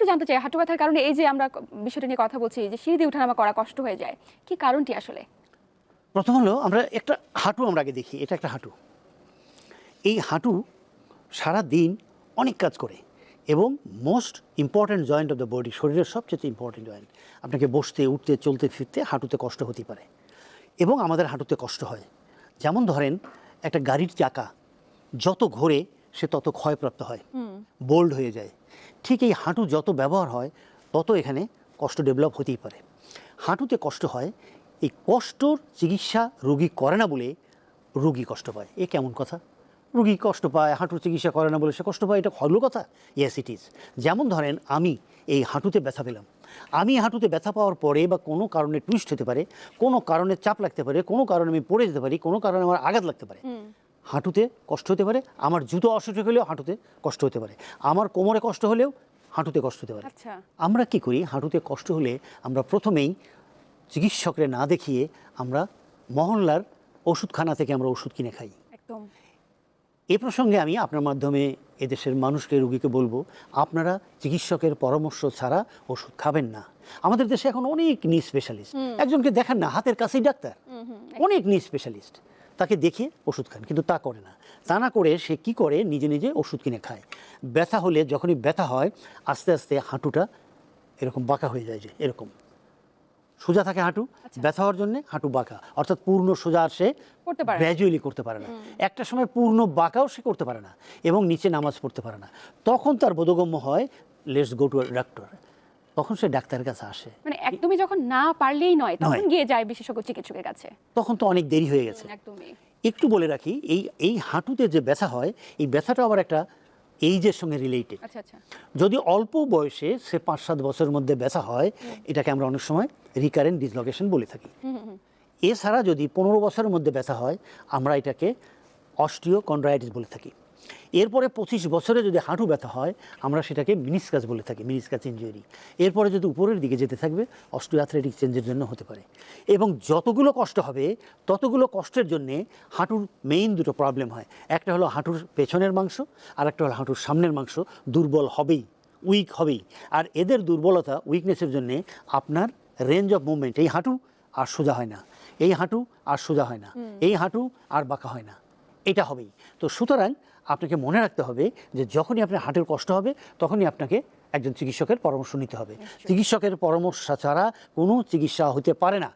একটু জানতে চাই হাঁটু ব্যথার কারণে এই যে আমরা বিষয়টা নিয়ে কথা বলছি যে সিঁড়ি দিয়ে ওঠানামা করা কষ্ট হয়ে যায় কি কারণটি আসলে? প্রথম হলো আমরা একটা হাঁটু আমরা আগে দেখি এটা একটা হাঁটু। এই হাঁটু সারা দিন অনেক কাজ করে এবং most important joint of the body শরীরের সবচেয়ে ইম্পর্ট্যান্ট জয়েন্ট আপনাকে বসতে উঠতে চলতে ফিরতে হাঁটুতে কষ্ট হতে পারে এবং আমাদের হাঁটুতে কষ্ট হয়। যেমন ধরেন একটা গাড়ির চাকা যত ঘোরে সে তত ক্ষয়প্রাপ্ত হয় বোল্ড হয়ে যায়। ঠিক এই হাঁটু যত ব্যবহার হয়, তত এখানে কষ্ট ডেভেলপ হতেই পারে। হাঁটুতে কষ্ট হয়, এই কষ্টর চিকিৎসা রোগী করে না বলে রোগী কষ্ট পায়। এ কেমন কথা? রুগী কষ্ট পায়, হাঁটুর চিকিৎসা করে না বলে সে কষ্ট পায়, এটা হলো কথা? ইয়েস ইট ইজ যেমন ধরেন, আমি এই হাঁটুতে ব্যথা পেলাম। আমি হাঁটুতে ব্যথা পাওয়ার পরে বা কোনো কারণে টুইস্ট হতে পারে, কোনো কারণে চাপ লাগতে পারে, কোনো কারণে আমি পড়ে যেতে পারি, কোনো কারণে আমার আঘাত লাগতে পারে। হাঁটুতে কষ্ট হতে পারে আমার জুতো অসুখ হলেও হাঁটুতে কষ্ট হতে পারে আমার কোমরে কষ্ট হলেও হাঁটুতে কষ্ট হতে পারে। আচ্ছা। আমরা কি করি হাঁটুতে কষ্ট হলে আমরা প্রথমেই চিকিৎসকরে না দেখিয়ে আমরা মহল্লার ওষুধখানা থেকে আমরা ওষুধ কিনে খাই। একদম। এ প্রসঙ্গে আমি আপনার মাধ্যমে এদেশের মানুষকে রুগীকে বলব আপনারা চিকিৎসকের পরামর্শ ছাড়া ওষুধ খাবেন না। আমাদের দেশে এখন অনেক নি স্পেশালিস্ট একজনকে দেখেন না হাতের কাছেই ডাক্তার। অনেক নি স্পেশালিস্ট তাকে দেখিয়ে ওষুধ খান কিন্তু তা করে না। তা না করে সে কি করে? নিজে নিজে ওষুধ কিনে খায়। ব্যথা হলে যখনই ব্যথা হয় আস্তে আস্তে হাঁটুটা এরকম বাঁকা হয়ে যায় যে এরকম। সোজা থাকে হাঁটু ব্যথা হওয়ার জন্য হাঁটু বাঁকা। অর্থাৎ পূর্ণ সোজা আর সে করতে পারে গ্র্যাজুয়ালি করতে পারে না। একটা সময় পূর্ণ বাঁকাও সে করতে পারে না এবং নিচে নামাজ পড়তে পারে না। তখন তার বোধগম্য হয় লেটস গো টু ডাক্তার তখন সে ডাক্তারের কাছে আসে। মানে একদমই যখন না পারলেই নয় তখন গিয়ে যায় বিশেষজ্ঞ চিকিৎসকের কাছে। তখন তো অনেক দেরি হয়ে গেছে। একদমই। একটু বলে রাখি এই এই হাঁটুতে যে ব্যথা হয় এই ব্যথাটা আবার একটা এইজের সঙ্গে রিলেটেড আচ্ছা আচ্ছা। যদি অল্প বয়সে সে পাঁচ সাত বছরের মধ্যে ব্যথা হয় এটাকে আমরা অনেক সময় রিকারেন্ট ডিসলোকেশন বলে থাকি। এছাড়া যদি পনেরো বছরের মধ্যে ব্যথা হয় আমরা এটাকে অস্টিও কন্ড্রাইটিস বলে থাকি। এরপরে পঁচিশ বছরে যদি হাঁটু ব্যথা হয় আমরা সেটাকে মিনিসকাস বলে থাকি মিনিসকাস ইঞ্জুরি এরপরে যদি উপরের দিকে যেতে থাকবে অস্টিওঅ্যাথলেটিক চেঞ্জের জন্য হতে পারে। এবং যতগুলো কষ্ট হবে ততগুলো কষ্টের জন্যে হাঁটুর মেইন দুটো প্রবলেম হয়। একটা হলো হাঁটুর পেছনের মাংস আর একটা হলো হাঁটুর সামনের মাংস। দুর্বল হবেই উইক হবেই। আর এদের দুর্বলতা উইকনেসের জন্যে আপনার রেঞ্জ অফ মুভমেন্ট এই হাঁটু আর সোজা হয় না। এই হাঁটু আর সোজা হয় না। এই হাঁটু আর বাঁকা হয় না। এটা হবেই। তো সুতরাং আপনাকে মনে রাখতে হবে যে যখনই আপনার হাঁটুর কষ্ট হবে তখনই আপনাকে একজন চিকিৎসকের পরামর্শ নিতে হবে। চিকিৎসকের পরামর্শ ছাড়া কোনো চিকিৎসা হতে পারে না।